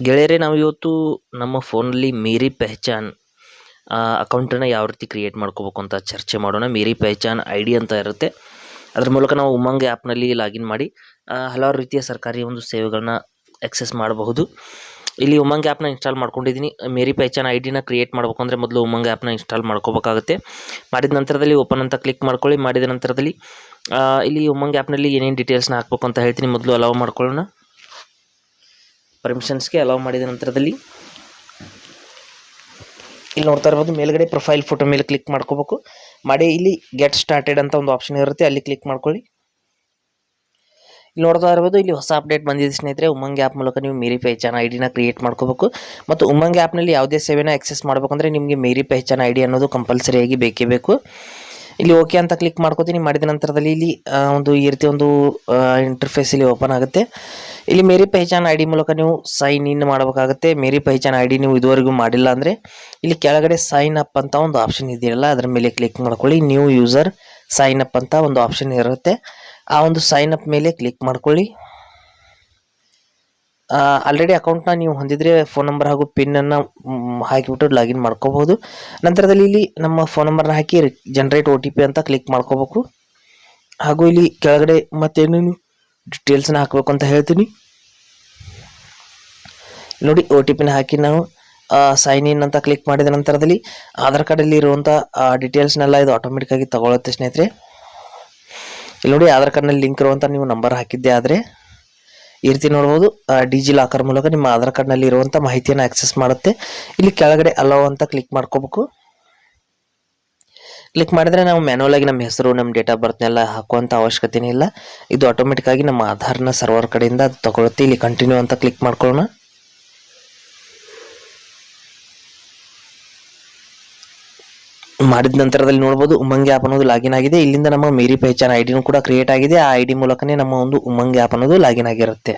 ಗೆಳೆಯರೇ, ನಾವು ಇವತ್ತು ನಮ್ಮ ಫೋನಲ್ಲಿ ಮೇರಿ ಪೆಹಚಾನ್ ಅಕೌಂಟನ್ನು ಯಾವ ರೀತಿ ಕ್ರಿಯೇಟ್ ಮಾಡ್ಕೋಬೇಕು ಅಂತ ಚರ್ಚೆ ಮಾಡೋಣ. ಮೇರಿ ಪೆಹಚಾನ್ ಐ ಡಿ ಅಂತ ಇರುತ್ತೆ. ಅದ್ರ ಮೂಲಕ ನಾವು ಉಮಂಗ್ ಆ್ಯಪ್ನಲ್ಲಿ ಲಾಗಿನ್ ಮಾಡಿ ಹಲವಾರು ರೀತಿಯ ಸರ್ಕಾರಿ ಒಂದು ಸೇವೆಗಳನ್ನ ಆಕ್ಸೆಸ್ ಮಾಡಬಹುದು. ಇಲ್ಲಿ ಉಮಂಗ್ ಆ್ಯಪ್ನ ಇನ್ಸ್ಟಾಲ್ ಮಾಡ್ಕೊಂಡಿದ್ದೀನಿ. ಮೇರಿ ಪೆಹಚಾನ್ ಐ ಡಿನ ಕ್ರಿಯೇಟ್ ಮಾಡಬೇಕು ಅಂದರೆ ಮೊದಲು ಉಮಂಗ್ ಆ್ಯಪ್ನ ಇನ್ಸ್ಟಾಲ್ ಮಾಡ್ಕೋಬೇಕಾಗುತ್ತೆ. ಮಾಡಿದ ನಂತರದಲ್ಲಿ ಓಪನ್ ಅಂತ ಕ್ಲಿಕ್ ಮಾಡ್ಕೊಳ್ಳಿ. ಮಾಡಿದ ನಂತರದಲ್ಲಿ ಇಲ್ಲಿ ಉಮಂಗ್ ಆ್ಯಪ್ನಲ್ಲಿ ಏನೇನು ಡೀಟೇಲ್ಸ್ನ ಹಾಕ್ಬೇಕು ಅಂತ ಹೇಳ್ತೀನಿ. ಮೊದಲು ಅಲೌ ಮಾಡ್ಕೊಳ್ಳೋಣ. ಪರ್ಮಿಷನ್ಸ್ಗೆ ಅಲೌ ಮಾಡಿದ ನಂತರದಲ್ಲಿ ಇಲ್ಲಿ ನೋಡ್ತಾ ಇರ್ಬೋದು, ಮೇಲ್ಗಡೆ ಪ್ರೊಫೈಲ್ ಫೋಟೋ ಮೇಲೆ ಕ್ಲಿಕ್ ಮಾಡ್ಕೋಬೇಕು. ಮಾಡಿ, ಇಲ್ಲಿ ಗೆಟ್ ಸ್ಟಾರ್ಟೆಡ್ ಅಂತ ಒಂದು ಆಪ್ಷನ್ ಇರುತ್ತೆ, ಅಲ್ಲಿ ಕ್ಲಿಕ್ ಮಾಡ್ಕೊಳ್ಳಿ. ಇಲ್ಲಿ ನೋಡ್ತಾ ಇರ್ಬೋದು, ಇಲ್ಲಿ ಹೊಸ ಅಪ್ಡೇಟ್ ಬಂದಿದೆ ಸ್ನೇಹಿತರೆ, ಉಮಂಗ್ ಆ್ಯಪ್ ಮೂಲಕ ನೀವು ಮೇರಿ ಪೆಹಚಾನ ಐ ಡಿನ ಕ್ರಿಯೇಟ್ ಮಾಡ್ಕೋಬೇಕು. ಮತ್ತು ಉಮಂಗ್ ಆ್ಯಪ್ನಲ್ಲಿ ಯಾವುದೇ ಸೇವೆನ ಆಕ್ಸೆಸ್ ಮಾಡಬೇಕಂದ್ರೆ ನಿಮಗೆ ಮೇರಿ ಪೆಹಚಾನ ಐ ಡಿ ಅನ್ನೋದು ಕಂಪಲ್ಸರಿಯಾಗಿ ಬೇಕೇ ಬೇಕು. ಇಲ್ಲಿ ಓಕೆ ಅಂತ ಕ್ಲಿಕ್ ಮಾಡ್ಕೋತೀನಿ. ಮಾಡಿದ ನಂತರದಲ್ಲಿ ಇಲ್ಲಿ ಒಂದು ಈ ರೀತಿ ಒಂದು ಇಂಟರ್ಫೇಸ್ ಇಲ್ಲಿ ಓಪನ್ ಆಗುತ್ತೆ. ಇಲ್ಲಿ ಮೇರಿ ಪಹಚಾನ್ ಐ ಡಿ ಮೂಲಕ ನೀವು ಸೈನ್ ಇನ್ ಮಾಡಬೇಕಾಗುತ್ತೆ. ಮೇರಿ ಪಹಚಾನ್ ಐ ಡಿ ನೀವು ಇದುವರೆಗೂ ಮಾಡಿಲ್ಲ ಅಂದರೆ ಇಲ್ಲಿ ಕೆಳಗಡೆ ಸೈನ್ ಅಪ್ ಅಂತ ಒಂದು ಆಪ್ಷನ್ ಇದೆಯಲ್ಲ, ಅದರ ಮೇಲೆ ಕ್ಲಿಕ್ ಮಾಡ್ಕೊಳ್ಳಿ. ನ್ಯೂ ಯೂಸರ್ ಸೈನ್ ಅಪ್ ಅಂತ ಒಂದು ಆಪ್ಷನ್ ಇರುತ್ತೆ. ಆ ಒಂದು ಸೈನ್ ಅಪ್ ಮೇಲೆ ಕ್ಲಿಕ್ ಮಾಡ್ಕೊಳ್ಳಿ. ಆಲ್ರೆಡಿ ಅಕೌಂಟ್ನ ನೀವು ಹೊಂದಿದ್ರೆ ಫೋನ್ ನಂಬರ್ ಹಾಗೂ ಪಿನ್ನನ್ನು ಹಾಕಿಬಿಟ್ಟು ಲಾಗಿನ್ ಮಾಡ್ಕೋಬಹುದು. ನಂತರದಲ್ಲಿ ಇಲ್ಲಿ ನಮ್ಮ ಫೋನ್ ನಂಬರ್ನ ಹಾಕಿ ಜನರೇಟ್ ಒ ಅಂತ ಕ್ಲಿಕ್ ಮಾಡ್ಕೋಬೇಕು. ಹಾಗೂ ಇಲ್ಲಿ ಕೆಳಗಡೆ ಮತ್ತೇನೇನು ಡೀಟೇಲ್ಸ್ನ ಹಾಕಬೇಕು ಅಂತ ಹೇಳ್ತೀನಿ. ನೋಡಿ ಒ ಟಿ ಪಿನ ಹಾಕಿ ನಾವು ಸೈನ್ ಇನ್ ಅಂತ ಕ್ಲಿಕ್ ಮಾಡಿದ ನಂತರದಲ್ಲಿ ಆಧಾರ್ ಕಾರ್ಡಲ್ಲಿ ಇರುವಂಥ ಡೀಟೇಲ್ಸ್ನೆಲ್ಲ ಇದು ಆಟೋಮೆಟಿಕ್ಕಾಗಿ ತಗೊಳುತ್ತೆ ಸ್ನೇಹಿತರೆ. ಇಲ್ಲಿ ನೋಡಿ, ಆಧಾರ್ ಕಾರ್ಡ್ನಲ್ಲಿ ಲಿಂಕ್ ಇರುವಂಥ ನೀವು ನಂಬರ್ ಹಾಕಿದ್ದೆ ಆದರೆ. ಈ ರೀತಿ ನೋಡ್ಬೋದು ಡಿಜಿ ಲಾಕರ್ ಮೂಲಕ ನಿಮ್ಮ ಆಧಾರ್ ಕಾರ್ಡ್ನಲ್ಲಿ ಇರುವಂಥ ಮಾಹಿತಿಯನ್ನು ಆಕ್ಸೆಸ್ ಮಾಡುತ್ತೆ. ಇಲ್ಲಿ ಕೆಳಗಡೆ ಅಲೋ ಅಂತ ಕ್ಲಿಕ್ ಮಾಡ್ಕೋಬೇಕು. ಕ್ಲಿಕ್ ಮಾಡಿದ್ರೆ ನಾವು ಮ್ಯಾನುವಲ್ ಆಗಿ ನಮ್ಮ ಹೆಸರು, ನಮ್ಮ ಡೇಟ್ ಆಫ್ ಬರ್ತ್ನೆಲ್ಲ ಹಾಕುವಂಥ ಅವಶ್ಯಕತೆನೇ ಇಲ್ಲ. ಇದು ಆಟೋಮೆಟಿಕ್ ಆಗಿ ನಮ್ಮ ಆಧಾರ್ನ ಸರ್ವರ್ ಕಡೆಯಿಂದ ಅದು ತಗೊಳುತ್ತೆ. ಇಲ್ಲಿ ಕಂಟಿನ್ಯೂ ಅಂತ ಕ್ಲಿಕ್ ಮಾಡ್ಕೊಳ್ಳೋಣ. ಮಾಡಿದ ನಂತರದಲ್ಲಿ ನೋಡ್ಬೋದು ಉಮಂಗ್ ಆ್ಯಪ್ ಅನ್ನೋದು ಲಾಗಿನ್ ಆಗಿದೆ. ಇಲ್ಲಿಂದ ನಮ್ಮ ಮೇರಿ ಪಹಚಾನ್ ಐ ಡಿನೂ ಕೂಡ ಕ್ರಿಯೇಟ್ ಆಗಿದೆ. ಆ ಐಡಿ ಮೂಲಕನೇ ನಮ್ಮ ಒಂದು ಉಮಂಗ್ ಆ್ಯಪ್ ಅನ್ನೋದು ಲಾಗಿನ್ ಆಗಿರುತ್ತೆ.